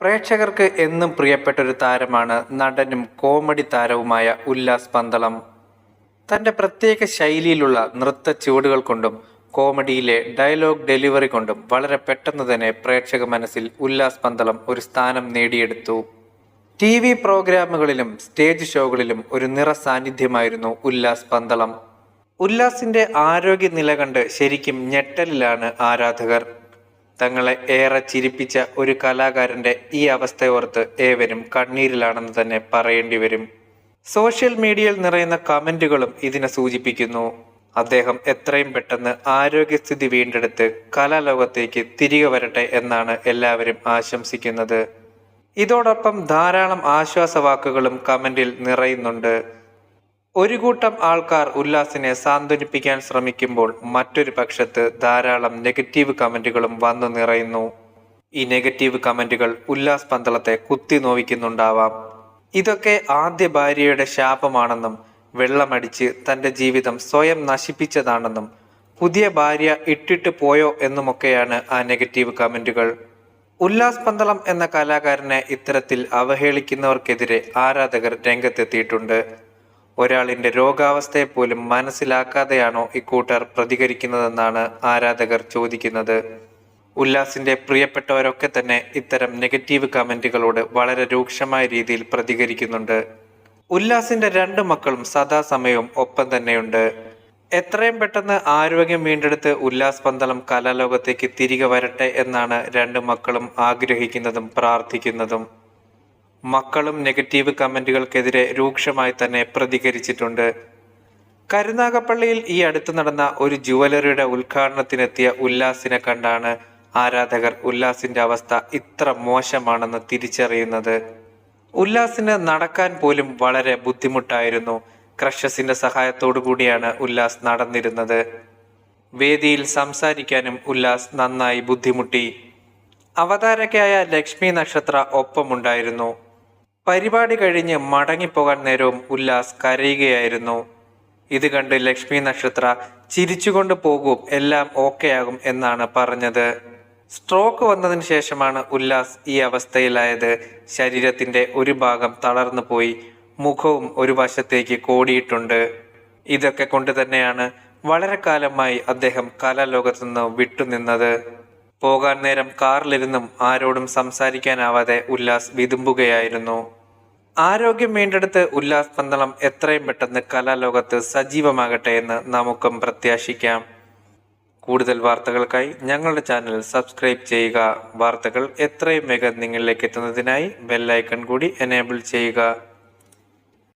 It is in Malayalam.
പ്രേക്ഷകർക്ക് എന്നും പ്രിയപ്പെട്ട ഒരു താരമാണ് നടനും കോമഡി താരവുമായ ഉല്ലാസ് പന്തളം. തന്റെ പ്രത്യേക ശൈലിയിലുള്ള നൃത്ത ചുവടുകൾ കൊണ്ടും കോമഡിയിലെ ഡയലോഗ് ഡെലിവറി കൊണ്ടും വളരെ പെട്ടെന്ന് തന്നെ പ്രേക്ഷക മനസ്സിൽ ഉല്ലാസ് പന്തളം ഒരു സ്ഥാനം നേടിയെടുത്തു. ടി വി പ്രോഗ്രാമുകളിലും സ്റ്റേജ് ഷോകളിലും ഒരു നിറ സാന്നിധ്യമായിരുന്നു ഉല്ലാസ് പന്തളം. ഉല്ലാസിന്റെ ആരോഗ്യനില കണ്ട് ശരിക്കും ഞെട്ടലിലാണ് ആരാധകർ. തങ്ങളെ ഏറെ ചിരിപ്പിച്ച ഒരു കലാകാരന്റെ ഈ അവസ്ഥയോർത്ത് ഏവരും കണ്ണീരിലാണെന്ന് തന്നെ പറയേണ്ടി വരും. സോഷ്യൽ മീഡിയയിൽ നിറയുന്ന കമന്റുകളും ഇതിനെ സൂചിപ്പിക്കുന്നു. അദ്ദേഹം എത്രയും പെട്ടെന്ന് ആരോഗ്യസ്ഥിതി വീണ്ടെടുത്ത് കലാലോകത്തേക്ക് തിരികെ വരട്ടെ എന്നാണ് എല്ലാവരും ആശംസിക്കുന്നത്. ഇതോടൊപ്പം ധാരാളം ആശ്വാസവാക്കുകളും കമന്റിൽ നിറയുന്നുണ്ട്. ഒരു കൂട്ടം ആൾക്കാർ ഉല്ലാസിനെ സാന്ത്വനിപ്പിക്കാൻ ശ്രമിക്കുമ്പോൾ മറ്റൊരു പക്ഷത്ത് ധാരാളം നെഗറ്റീവ് കമന്റുകളും വന്നു നിറയുന്നു. ഈ നെഗറ്റീവ് കമന്റുകൾ ഉല്ലാസ് പന്തളത്തെ കുത്തി നോവിക്കുന്നുണ്ടാവാം. ഇതൊക്കെ ആദ്യ ഭാര്യയുടെ ശാപമാണെന്നും വെള്ളമടിച്ച് തന്റെ ജീവിതം സ്വയം നശിപ്പിച്ചതാണെന്നും പുതിയ ഭാര്യ ഇട്ടിട്ട് പോയോ എന്നുമൊക്കെയാണ് ആ നെഗറ്റീവ് കമന്റുകൾ. ഉല്ലാസ് പന്തളം എന്ന കലാകാരനെ ഇത്തരത്തിൽ അവഹേളിക്കുന്നവർക്കെതിരെ ആരാധകർ രംഗത്തെത്തിയിട്ടുണ്ട്. ഒരാളിന്റെ രോഗാവസ്ഥയെ പോലും മനസ്സിലാക്കാതെയാണോ ഇക്കൂട്ടർ പ്രതികരിക്കുന്നതെന്നാണ് ആരാധകർ ചോദിക്കുന്നത്. ഉല്ലാസിന്റെ പ്രിയപ്പെട്ടവരൊക്കെ തന്നെ ഇത്തരം നെഗറ്റീവ് കമന്റുകളോട് വളരെ രൂക്ഷമായ രീതിയിൽ പ്രതികരിക്കുന്നുണ്ട്. ഉല്ലാസിന്റെ രണ്ട് മക്കളും സദാസമയവും ഒപ്പം തന്നെയുണ്ട്. എത്രയും പെട്ടെന്ന് ആരോഗ്യം വീണ്ടെടുത്ത് ഉല്ലാസ് പന്തളം കലാലോകത്തേക്ക് തിരികെ വരട്ടെ എന്നാണ് രണ്ട് മക്കളും ആഗ്രഹിക്കുന്നതും പ്രാർത്ഥിക്കുന്നതും. മക്കളും നെഗറ്റീവ് കമന്റുകൾക്കെതിരെ രൂക്ഷമായി തന്നെ പ്രതികരിച്ചിട്ടുണ്ട്. കരുനാഗപ്പള്ളിയിൽ ഈ അടുത്ത് നടന്ന ഒരു ജുവലറിയുടെ ഉദ്ഘാടനത്തിനെത്തിയ ഉല്ലാസിനെ കണ്ടാണ് ആരാധകർ ഉല്ലാസിന്റെ അവസ്ഥ ഇത്ര മോശമാണെന്ന് തിരിച്ചറിയുന്നത്. ഉല്ലാസിന് നടക്കാൻ പോലും വളരെ ബുദ്ധിമുട്ടായിരുന്നു. ക്രഷസിന്റെ സഹായത്തോടു കൂടിയാണ് ഉല്ലാസ് നടന്നിരുന്നത്. വേദിയിൽ സംസാരിക്കാനും ഉല്ലാസ് നന്നായി ബുദ്ധിമുട്ടി. അവതാരകയായ ലക്ഷ്മി നക്ഷത്ര ഒപ്പമുണ്ടായിരുന്നു. പരിപാടി കഴിഞ്ഞ് മടങ്ങിപ്പോകാൻ നേരവും ഉല്ലാസ് കരയുകയായിരുന്നു. ഇത് കണ്ട് ലക്ഷ്മി നക്ഷത്ര ചിരിച്ചുകൊണ്ട് പോകും എല്ലാം ഓക്കെ ആകും എന്നാണ് പറഞ്ഞത്. സ്ട്രോക്ക് വന്നതിന് ശേഷമാണ് ഉല്ലാസ് ഈ അവസ്ഥയിലായത്. ശരീരത്തിന്റെ ഒരു ഭാഗം തളർന്നു പോയി മുഖവും ഒരു വശത്തേക്ക് കോടിയിട്ടുണ്ട്. ഇതൊക്കെ കൊണ്ട് തന്നെയാണ് വളരെ കാലമായി അദ്ദേഹം കലാലോകത്തു നിന്ന് വിട്ടുനിന്നത്. പോകാൻ നേരം കാറിലിരുന്നും ആരോടും സംസാരിക്കാനാവാതെ ഉല്ലാസ് വിതുമ്പുകയായിരുന്നു. ആരോഗ്യം വീണ്ടെടുത്ത് ഉല്ലാസ് പന്തളം എത്രയും പെട്ടെന്ന് കലാലോകത്ത് സജീവമാകട്ടെ എന്ന് നമുക്കും പ്രത്യാശിക്കാം. കൂടുതൽ വാർത്തകൾക്കായി ഞങ്ങളുടെ ചാനൽ സബ്സ്ക്രൈബ് ചെയ്യുക. വാർത്തകൾ എത്രയും വേഗം നിങ്ങളിലേക്ക് എത്തുന്നതിനായി ബെല്ലൈക്കൺ കൂടി എനേബിൾ ചെയ്യുക.